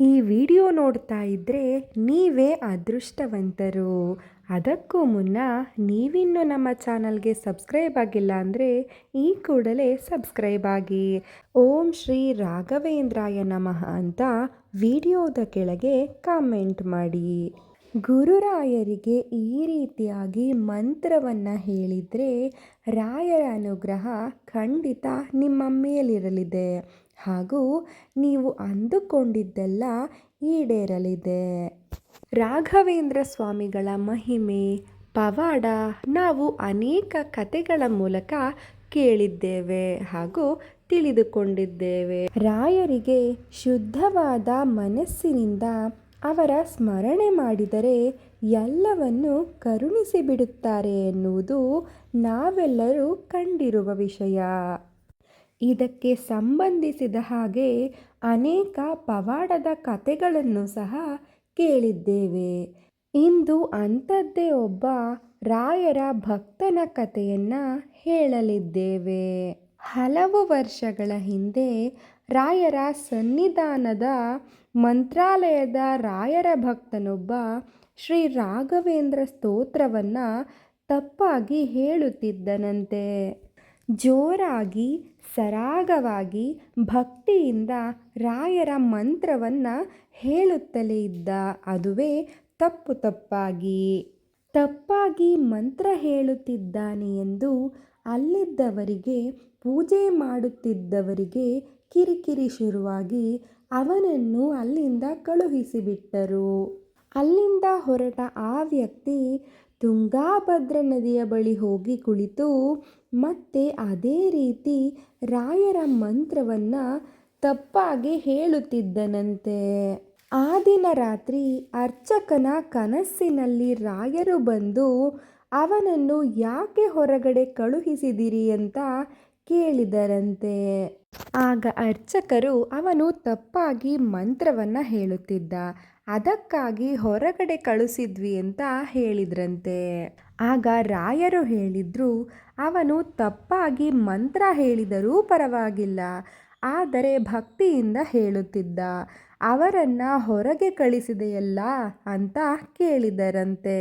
ಈ ವಿಡಿಯೋ ನೋಡ್ತಾ ಇದ್ದರೆ ನೀವೇ ಅದೃಷ್ಟವಂತರು. ಅದಕ್ಕೂ ಮುನ್ನ ನೀವಿನ್ನು ನಮ್ಮ ಚಾನಲ್ಗೆ ಸಬ್ಸ್ಕ್ರೈಬ್ ಆಗಿಲ್ಲ ಅಂದರೆ ಈ ಕೂಡಲೇ ಸಬ್ಸ್ಕ್ರೈಬ್ ಆಗಿ. ಓಂ ಶ್ರೀ ರಾಘವೇಂದ್ರಾಯ ನಮಃ ಅಂತ ವಿಡಿಯೋದ ಕೆಳಗೆ ಕಾಮೆಂಟ್ ಮಾಡಿ. ಗುರುರಾಯರಿಗೆ ಈ ರೀತಿಯಾಗಿ ಮಂತ್ರವನ್ನು ಹೇಳಿದರೆ ರಾಯರ ಅನುಗ್ರಹ ಖಂಡಿತ ನಿಮ್ಮ ಮೇಲಿರಲಿದೆ. ಹಾಗೂ ನೀವು ಅಂದುಕೊಂಡಿದ್ದೆಲ್ಲ ಈಡೇರಲಿದೆ. ರಾಘವೇಂದ್ರ ಸ್ವಾಮಿಗಳ ಮಹಿಮೆ, ಪವಾಡ ನಾವು ಅನೇಕ ಕತೆಗಳ ಮೂಲಕ ಕೇಳಿದ್ದೇವೆ ಹಾಗೂ ತಿಳಿದುಕೊಂಡಿದ್ದೇವೆ. ರಾಯರಿಗೆ ಶುದ್ಧವಾದ ಮನಸ್ಸಿನಿಂದ ಅವರ ಸ್ಮರಣೆ ಮಾಡಿದರೆ ಎಲ್ಲವನ್ನು ಕರುಣಿಸಿಬಿಡುತ್ತಾರೆ ಎನ್ನುವುದು ನಾವೆಲ್ಲರೂ ಕಂಡಿರುವ ವಿಷಯ. ಇದಕ್ಕೆ ಸಂಬಂಧಿಸಿದ ಹಾಗೆ ಅನೇಕ ಪವಾಡದ ಕಥೆಗಳನ್ನು ಸಹ ಕೇಳಿದ್ದೇವೆ. ಇಂದು ಅಂಥದ್ದೇ ಒಬ್ಬ ರಾಯರ ಭಕ್ತನ ಕಥೆಯನ್ನು ಹೇಳಲಿದ್ದೇವೆ. ಹಲವು ವರ್ಷಗಳ ಹಿಂದೆ ರಾಯರ ಸನ್ನಿಧಾನದ ಮಂತ್ರಾಲಯದ ರಾಯರ ಭಕ್ತನೊಬ್ಬ ಶ್ರೀ ರಾಘವೇಂದ್ರ ಸ್ತೋತ್ರವನ್ನು ತಪ್ಪಾಗಿ ಹೇಳುತ್ತಿದ್ದನಂತೆ. ಜೋರಾಗಿ, ಸರಾಗವಾಗಿ ಭಕ್ತಿಯಿಂದ ರಾಯರ ಮಂತ್ರವನ್ನು ಹೇಳುತ್ತಲೇ ಇದ್ದ. ಅದುವೇ ತಪ್ಪು ತಪ್ಪಾಗಿ. ತಪ್ಪಾಗಿ ಮಂತ್ರ ಹೇಳುತ್ತಿದ್ದಾನೆ ಎಂದು ಅಲ್ಲಿದ್ದವರಿಗೆ, ಪೂಜೆ ಮಾಡುತ್ತಿದ್ದವರಿಗೆ ಕಿರಿಕಿರಿ ಶುರುವಾಗಿ ಅವನನ್ನು ಅಲ್ಲಿಂದ ಕಳುಹಿಸಿಬಿಟ್ಟರು. ಅಲ್ಲಿಂದ ಹೊರಟ ಆ ವ್ಯಕ್ತಿ ತುಂಗಾಭದ್ರ ನದಿಯ ಬಳಿ ಹೋಗಿ ಕುಳಿತು ಮತ್ತೆ ಅದೇ ರೀತಿ ರಾಯರ ಮಂತ್ರವನ್ನು ತಪ್ಪಾಗಿ ಹೇಳುತ್ತಿದ್ದನಂತೆ. ಆ ದಿನ ರಾತ್ರಿ ಅರ್ಚಕನ ಕನಸಿನಲ್ಲಿ ರಾಯರು ಬಂದು ಅವನನ್ನು ಯಾಕೆ ಹೊರಗಡೆ ಕಳುಹಿಸಿದಿರಿ ಅಂತ ಕೇಳಿದರಂತೆ. ಆಗ ಅರ್ಚಕರು ಅವನು ತಪ್ಪಾಗಿ ಮಂತ್ರವನ್ನು ಹೇಳುತ್ತಿದ್ದ. ಅದಕ್ಕಾಗಿ ಹೊರಗಡೆ ಕಳಿಸಿದ್ವಿ ಅಂತ ಹೇಳಿದ್ರಂತೆ. ಆಗ ರಾಯರು ಹೇಳಿದ್ರು, ಅವನು ತಪ್ಪಾಗಿ ಮಂತ್ರ ಹೇಳಿದರೂ ಪರವಾಗಿಲ್ಲ, ಆದರೆ ಭಕ್ತಿಯಿಂದ ಹೇಳುತ್ತಿದ್ದ, ಅವರನ್ನು ಹೊರಗೆ ಕಳಿಸಿದೆಯಲ್ಲ ಅಂತ ಕೇಳಿದರಂತೆ.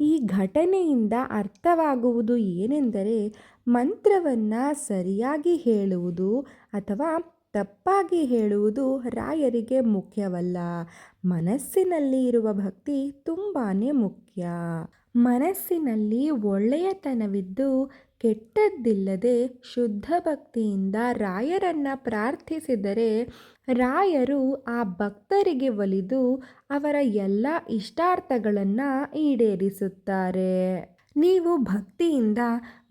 ಈ ಘಟನೆಯಿಂದ ಅರ್ಥವಾಗುವುದು ಏನೆಂದರೆ, ಮಂತ್ರವನ್ನು ಸರಿಯಾಗಿ ಹೇಳುವುದು ಅಥವಾ ತಪ್ಪಾಗಿ ಹೇಳುವುದು ರಾಯರಿಗೆ ಮುಖ್ಯವಲ್ಲ. ಮನಸ್ಸಿನಲ್ಲಿ ಇರುವ ಭಕ್ತಿ ತುಂಬಾ ಮುಖ್ಯ. ಮನಸ್ಸಿನಲ್ಲಿ ಒಳ್ಳೆಯತನವಿದ್ದು ಕೆಟ್ಟದ್ದಿಲ್ಲದೆ ಶುದ್ಧ ಭಕ್ತಿಯಿಂದ ರಾಯರನ್ನು ಪ್ರಾರ್ಥಿಸಿದರೆ ರಾಯರು ಆ ಭಕ್ತರಿಗೆ ಒಲಿದು ಅವರ ಎಲ್ಲ ಇಷ್ಟಾರ್ಥಗಳನ್ನು ಈಡೇರಿಸುತ್ತಾರೆ. ನೀವು ಭಕ್ತಿಯಿಂದ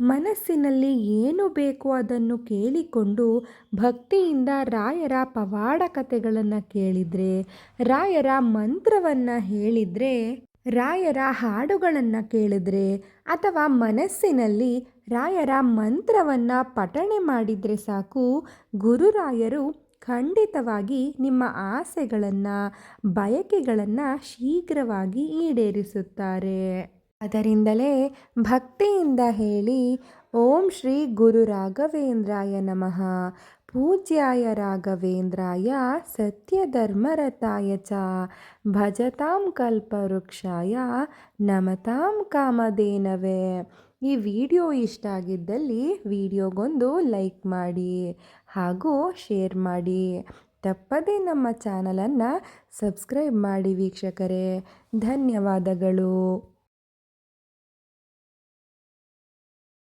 ಮನಸ್ಸಿನಲ್ಲಿ ಏನು ಬೇಕು ಅದನ್ನು ಕೇಳಿಕೊಂಡು ಭಕ್ತಿಯಿಂದ ರಾಯರ ಪವಾಡ ಕಥೆಗಳನ್ನು ಕೇಳಿದರೆ, ರಾಯರ ಮಂತ್ರವನ್ನು ಹೇಳಿದರೆ, ರಾಯರ ಹಾಡುಗಳನ್ನು ಕೇಳಿದರೆ ಅಥವಾ ಮನಸ್ಸಿನಲ್ಲಿ ರಾಯರ ಮಂತ್ರವನ್ನು ಪಠಣೆ ಮಾಡಿದರೆ ಸಾಕು ಗುರುರಾಯರು ಖಂಡಿತವಾಗಿ ನಿಮ್ಮ ಆಸೆಗಳನ್ನು, ಬಯಕೆಗಳನ್ನು ಶೀಘ್ರವಾಗಿ ಈಡೇರಿಸುತ್ತಾರೆ. ಅದರಿಂದಲೇ ಭಕ್ತಿಯಿಂದ ಹೇಳಿ ಓಂ ಶ್ರೀ ಗುರು ರಾಘವೇಂದ್ರಾಯ ನಮಃ. ಪೂಜ್ಯಾಯ ರಾಘವೇಂದ್ರಾಯ ಸತ್ಯಧರ್ಮರತಾಯ ಚ. ಭಜತಾಂ ಕಲ್ಪವೃಕ್ಷಾಯ ನಮತಾಂ ಕಾಮಧೇನವೇ. ಈ ವಿಡಿಯೋ ಇಷ್ಟ ಆಗಿದ್ದಲ್ಲಿ ವಿಡಿಯೋಗೊಂದು ಲೈಕ್ ಮಾಡಿ ಹಾಗೂ ಶೇರ್ ಮಾಡಿ. ತಪ್ಪದೇ ನಮ್ಮ ಚಾನಲನ್ನು ಸಬ್ಸ್ಕ್ರೈಬ್ ಮಾಡಿ ವೀಕ್ಷಕರೇ. ಧನ್ಯವಾದಗಳು.